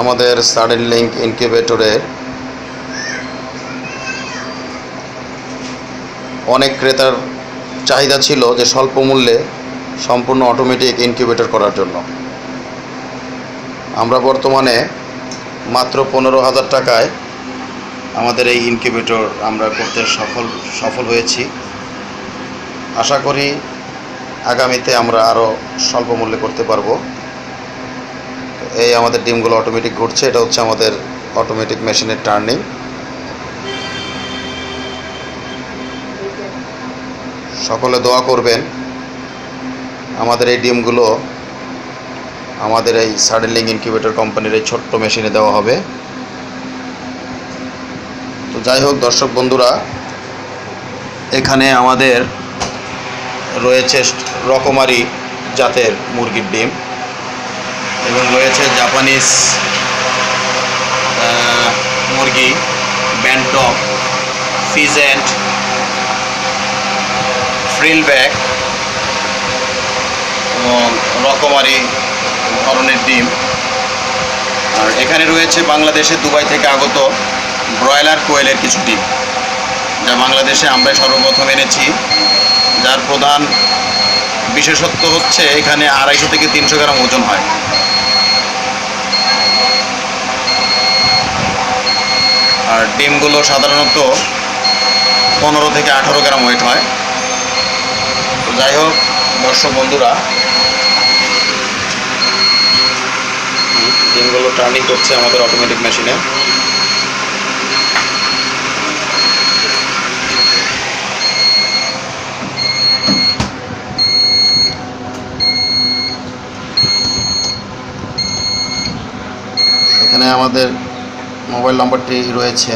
আমাদের sudden link ইনকিউবেটরের অনেক ক্রেতার চাহিদা ছিল যে স্বল্প মূল্যে সম্পূর্ণ অটোমেটিক ইনকিউবেটর করার জন্য। আমরা বর্তমানে মাত্র পনেরো হাজার টাকায় আমাদের এই ইনকিউবেটর আমরা করতে সফল সফল হয়েছি। আশা করি আগামীতে আমরা আরও স্বল্প মূল্যে করতে পারব। এই আমাদের ডিমগুলো অটোমেটিক ঘুরছে, এটা হচ্ছে আমাদের অটোমেটিক মেশিনের টার্নিং সকলে দোয়া করবেন, আমাদের এই ডিমগুলো আমাদের এই সাডেলিং ইনকিউবেটর কোম্পানির এই ছোট্ট মেশিনে দেওয়া হবে। তো যাই হোক, দর্শক বন্ধুরা, এখানে আমাদের রয়েছে রকমারি জাতের মুরগির ডিম। এবং রয়েছে জাপানিজ মুরগি ব্যান্টক ফিজেন্ট ফ্রিলব্যাক এবং রকমারি ধরনের ডিম। আর এখানে রয়েছে বাংলাদেশে দুবাই থেকে আগত ব্রয়লার কোয়েলের কিছু ডিম, যা বাংলাদেশে আমরা সর্বপ্রথম এনেছি। যার প্রধান বিশেষত্ব হচ্ছে এখানে আড়াইশো থেকে তিনশো গ্রাম ওজন হয়। আর ডিমগুলো সাধারণত পনেরো থেকে আঠারো গ্রাম ওয়েট হয়। তো যাই হোক, দর্শক বন্ধুরা, ডিমগুলো টার্নিং করছে আমাদের অটোমেটিক মেশিনে এখানে আমাদের মোবাইল নাম্বারটি রয়েছে।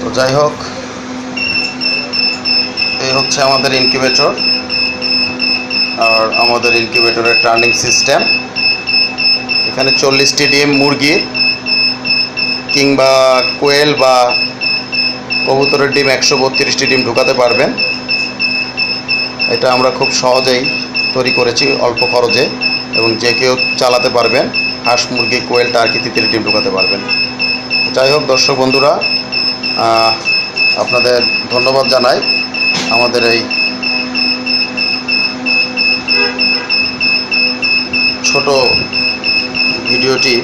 তো যাই হোক, এই হচ্ছে আমাদের ইনকিউবেটর আর আমাদের ইনকিউবেটরের টার্নিং সিস্টেম এখানে চল্লিশটি ডিম, মুরগি কিংবা কোয়েল বা কবুতরের ডিম একশো বত্রিশটি ডিম ঢুকাতে পারবেন। এটা আমরা খুব সহজেই তৈরি করেছি অল্প খরচে এবং যে কেউ চালাতে পারবেন, হাঁস, মুরগি, কোয়েল, টার্কি তিতির ডিম ঢুকাতে পারবেন। যাই হোক দর্শক বন্ধুরা আপনাদের ধন্যবাদ জানাই আমাদের এই ছোট ভিডিওটি।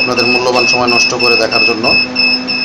আপনাদের মূল্যবান সময় নষ্ট করে দেখার জন্য।